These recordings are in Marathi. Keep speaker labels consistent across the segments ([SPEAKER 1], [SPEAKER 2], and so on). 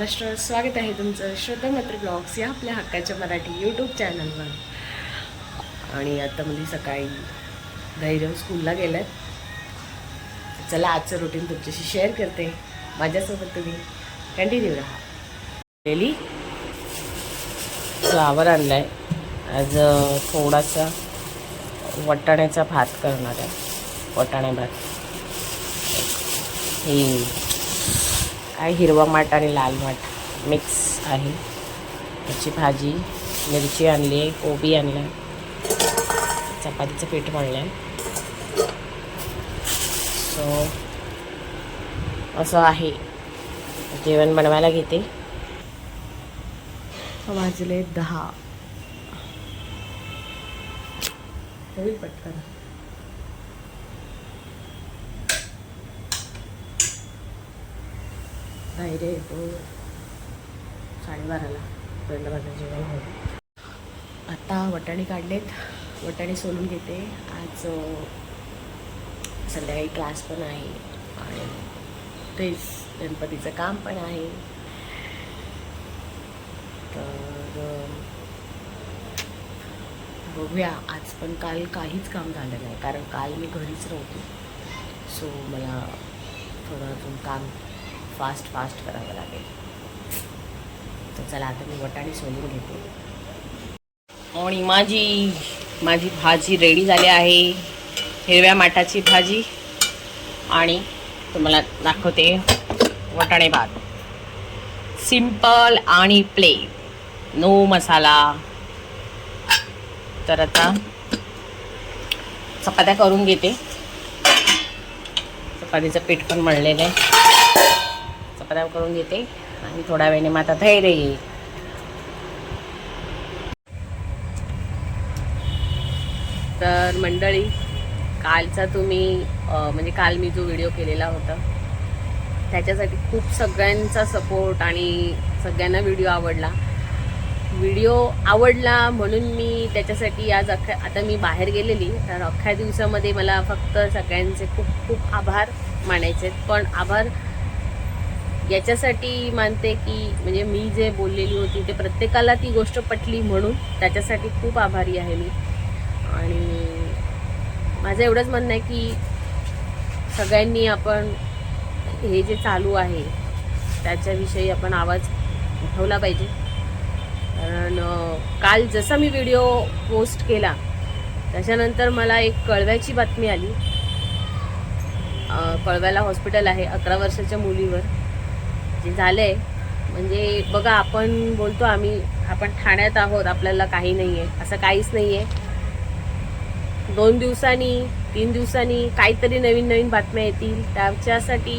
[SPEAKER 1] महाराष्ट्र. स्वागत आहे तुमचं श्रद्धा मात्र ब्लॉग्स या आपल्या हक्काच्या मराठी यूट्यूब चॅनलवर आणि आता म्हणजे सकाळी धैर्य स्कूलला गेल्यात. चला आजचं रुटीन तुमच्याशी शेअर करते. माझ्यासोबत तुम्ही कंटिन्यू राहा. डेली फ्लावर आणलाय. आज थोडासा वटाण्याचा भात करणार आहे. वटाणे भात हे काय हिरवा माठ आणि लाल माठ. मिक्स आहे. त्याची भाजी मिरची आणली आहे कोबी आणला चपातीचं पीठ मळलं आहे. सो असं आहे. जेवण बनवायला घेते. वाजले दहा. होईल पटकन. धैर्य येतो साडेबाराला पर्यंत जेवण होईल. आता वटाणे काढलेत. वटाणे सोलून घेते. आज संध्याकाळी क्लास पण आहे आणि तेच गणपतीचं काम पण आहे. तर बघूया. आज पण काल काहीच काम झालं नाही. कारण काल मी घरीच नव्हते. सो मला थोडं अजून काम फास्ट फास्ट करावं लागेल. तर चला आता मी वटाणे सोलून घेते. आणि माझी माझी भाजी रेडी झाली आहे. हिरव्या माठाची भाजी. आणि तुम्हाला दाखवते वटाणे भात. सिंपल आणि प्लेन नो मसाला. तर आता चपात्या करून घेते. चपातीचं पीठ पण मळलेलं आहे. चपात्या करून घेते. आणि थोड्या वेळेने माता धैर्य येईल. तर मंडळी कालचा तुम्ही म्हणजे काल मी जो व्हिडिओ केलेला होता त्याच्यासाठी खूप सगळ्यांचा सपोर्ट आणि सगळ्यांना व्हिडिओ आवडला. व्हिडिओ आवडला म्हणून मी त्याच्यासाठी आज अख्ख्या आता मी बाहेर गेलेली. तर अख्ख्या दिवसामध्ये मला फक्त सगळ्यांचे खूप खूप आभार मानायचे आहेत. पण आभार याच्यासाठी मानते की म्हणजे मी जे बोललेली होती ते प्रत्येकाला ती गोष्ट पटली म्हणून त्याच्यासाठी खूप आभारी आहे मी. आणि माझं एवढंच म्हणणं आहे की सगळ्यांनी आपण हे जे चालू आहे त्याच्याविषयी आपण आवाज उठवला पाहिजे. कारण काल जसा मी व्हिडिओ पोस्ट केला त्याच्यानंतर मला एक कळव्याची बातमी आली. कळव्याला हॉस्पिटल आहे अकरा वर्षाच्या मुलीवर. जे झालंय. म्हणजे बघा आपण बोलतो आम्ही आपण ठाण्यात आहोत आपल्याला काही नाही आहे असं काहीच नाही आहे दोन दिवसांनी तीन दिवसांनी काहीतरी नवीन नवीन बातम्या येतील. त्याच्यासाठी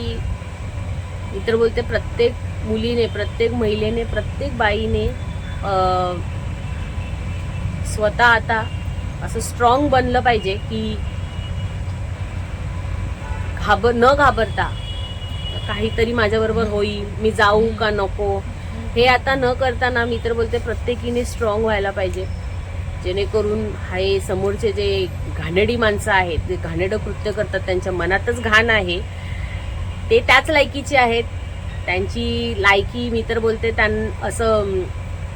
[SPEAKER 1] मी तर बोलते प्रत्येक मुलीने प्रत्येक महिलेने प्रत्येक बाईने स्वतः आता असं स्ट्रॉंग बनलं पाहिजे की घाबर न घाबरता काहीतरी माझ्याबरोबर होईल मी जाऊ का नको? हे आता न करताना मी तर बोलते प्रत्येकीने स्ट्रॉंग व्हायला पाहिजे. जेणेकरून हे समोरचे जे घाणेडी माणसं आहेत जे घाणेडं कृत्य करतात त्यांच्या मनातच घाण आहे. ते त्याच लायकीचे आहेत. त्यांची लायकी मी तर बोलते त्यां असं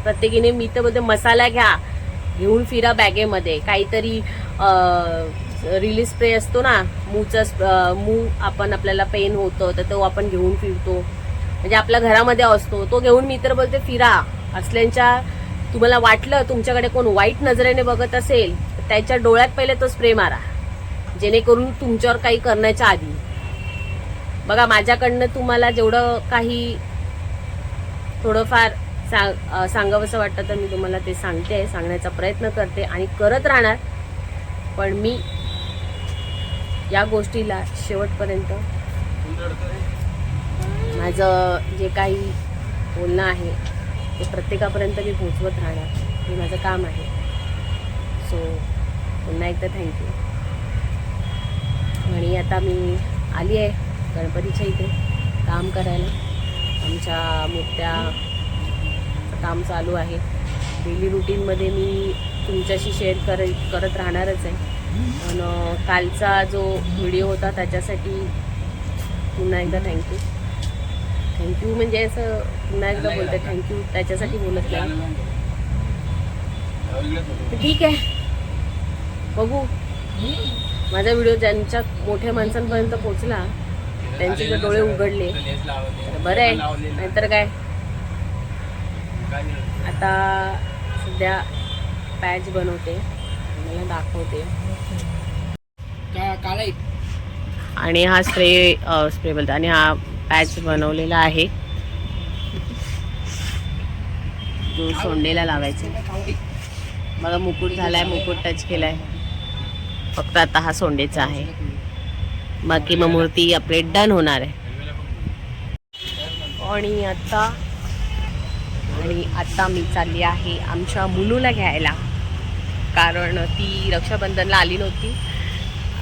[SPEAKER 1] प्रत्येकीने मी तर बोलते मसाला घ्या घेऊन फिरा बॅगेमध्ये. काहीतरी रिलीज स्प्रे असतो ना मूचा मू आपण आपल्याला पेन होतं तर तो आपण घेऊन फिरतो. म्हणजे आपल्या घरामध्ये असतो तो घेऊन मी तर बोलते फिरा. असल्यांच्या तुम्हाला वाटलं तुमच्याकडे कोण वाईट नजरेने बघत असेल तर त्याच्या डोळ्यात पहिले तो स्प्रे मारा. जेणेकरून तुमच्यावर काही करण्याच्या आधी. बघा माझ्याकडनं तुम्हाला जेवढं काही थोडंफार सांग सांगावंसं वाटतं तर मी तुम्हाला ते सांगते सांगण्याचा प्रयत्न करते आणि करत राहणार. पण मी या गोष्टीला शेवटपर्यंत. माझं जे काही बोलणं आहे ते प्रत्येकापर्यंत मी पोचवत राहणार. हे माझं काम आहे. सो पुन्हा एकदा थँक्यू आणि आता मी आली आहे गणपतीच्या इथे काम करायला. आमच्या मोठ्या काम चालू आहे. डेली रुटीनमध्ये मी तुमच्याशी शेअर कर करत राहणारच आहे. अं, कालचा जो व्हिडिओ होता त्याच्यासाठी पुन्हा एकदा थँक्यू थँक्यू म्हणजे असं पुन्हा एकदा बोलते थँक्यू त्याच्यासाठी बोलत नाही. ठीक आहे. बघू. माझा व्हिडिओ ज्यांच्या मोठ्या माणसांपर्यंत पोहोचला त्यांचे जर डोळे उघडले तर बरं आहे. नाहीतर काय? आता सध्या पॅच बनवते. मला दाखवते. आणि हा स्प्रे स्प्रे बोलतो. आणि हा पॅच बनवलेला आहे. जो सोंडेला लावायचा. मला मुकुट झालाय मुकुट टच केलाय. फक्त आता हा सोंडेचा आहे. बाकी मग मूर्ती आपले डन होणार आहे. आणि आता आणि आता मी चालली आहे आमच्या मुलूला घ्यायला. कारण ती रक्षाबंधनला आली नव्हती.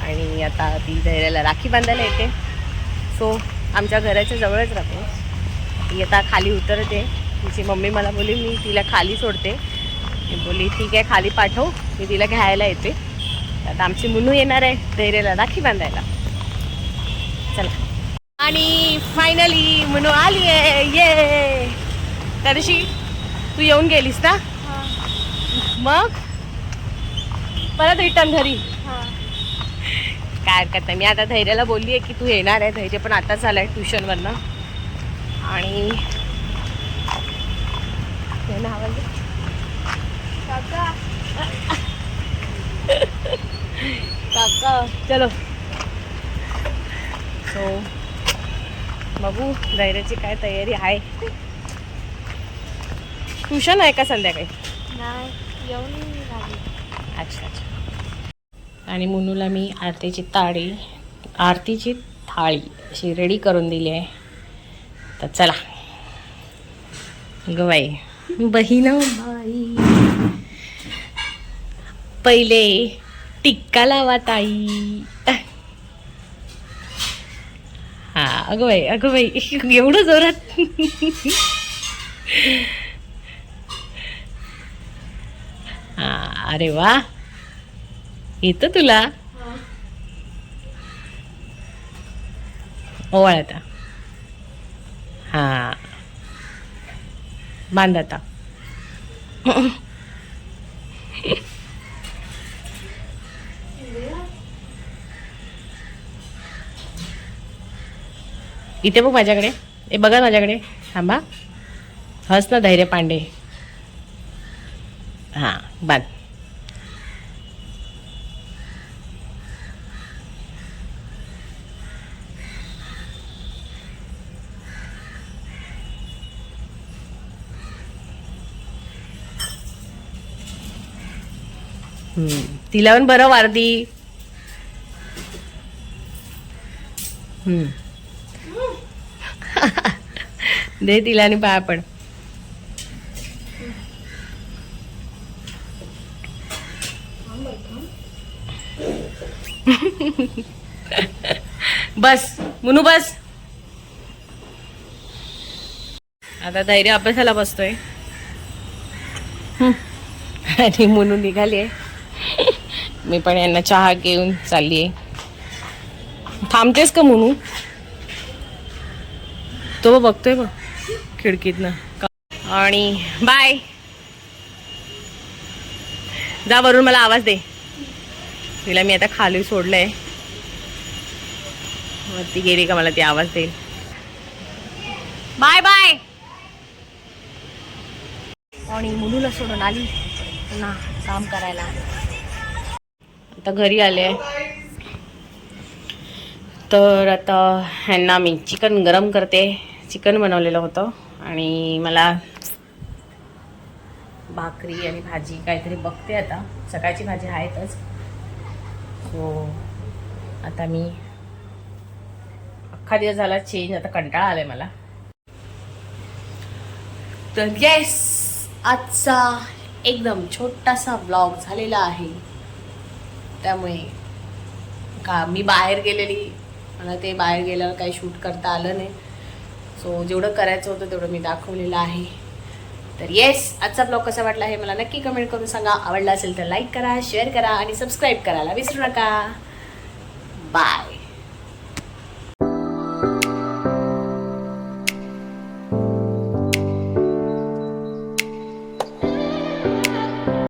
[SPEAKER 1] आणि आता ती धैर्याला राखी बांधायला येते. सो आमच्या घराच्या जवळच राहते. ती आता खाली उतरते. तिची मम्मी मला बोली मी तिला खाली सोडते. बोली ठीक आहे खाली पाठव. मी तिला घ्यायला येते. आता आमची मुनू येणार आहे धैर्याला राखी बांधायला. चला. आणि फायनली मुनू आली आहे. ये तरीशी तू येऊन गेलीस ना? मग? परत रिटर्न घरी. काय हरकत नाही. मी आता धैर्याला बोलली आहे की तू येणार आहे. धैर्य पण आताच आलाय ट्युशनवरनं. आणि. काका. चलो. सो बघू धैर्याची काय तयारी आहे. ट्युशन आहे का संध्याकाळी? अच्छा अच्छा. आणि मुनूला मी आरतीची ताळी आरतीची थाळी अशी रेडी करून दिली आहे. तर चला. गवाई बहीण बाई. पहिले टिक्का लावा ताई. हा अगं बाई अगं बाई. एवढं जोरात हा अरे वा. येतं तुला? ओवाळ आता. हा. बांध आता. इथे बघ माझ्याकडे. ए बघा माझ्याकडे. थांबा. हस ना धैर्य पांडे. हां बांध. तिला पण बरं वारदी. दे तिला आणि पाया पण बस मुनू बस. आता धैर्य अभ्यासाला बसतोय. आणि मुनू निघाली आहे मी पण यांना चहा घेऊन चालली आहे. थांबतेस का मुनू? तो बघतोय बघ खिडकीतनं. आणि बाय. जा वरून मला आवाज दे. तिला मी आता खाली सोडलंय. ती गेली का मला ती आवाज देईल. Bye bye. आणि मुलूला सोडून आली. ना काम करायला. आता घरी आले. तर आता ह्यांना मी चिकन गरम करते. चिकन बनवलेलं होतं. आणि मला भाकरी आणि भाजी काहीतरी बघते आता. सकाळची भाजी आहेतच. सो आता मी अख्खा दिवस झाला चेंज आता कंटाळा आलाय मला. तर येस आजचा एकदम छोटासा ब्लॉग झालेला आहे. त्यामुळे का मी बाहेर गेलेली मला ते बाहेर गेल्यावर काही शूट करता आलं नाही. सो जेवढं करायचं होतं तेवढं मी दाखवलेलं आहे. तर येस आजचा ब्लॉग कसा वाटला हे मला नक्की कमेंट करून सांगा. आवडला असेल तर लाईक करा शेअर करा आणि सबस्क्राईब करायला विसरू नका. बाय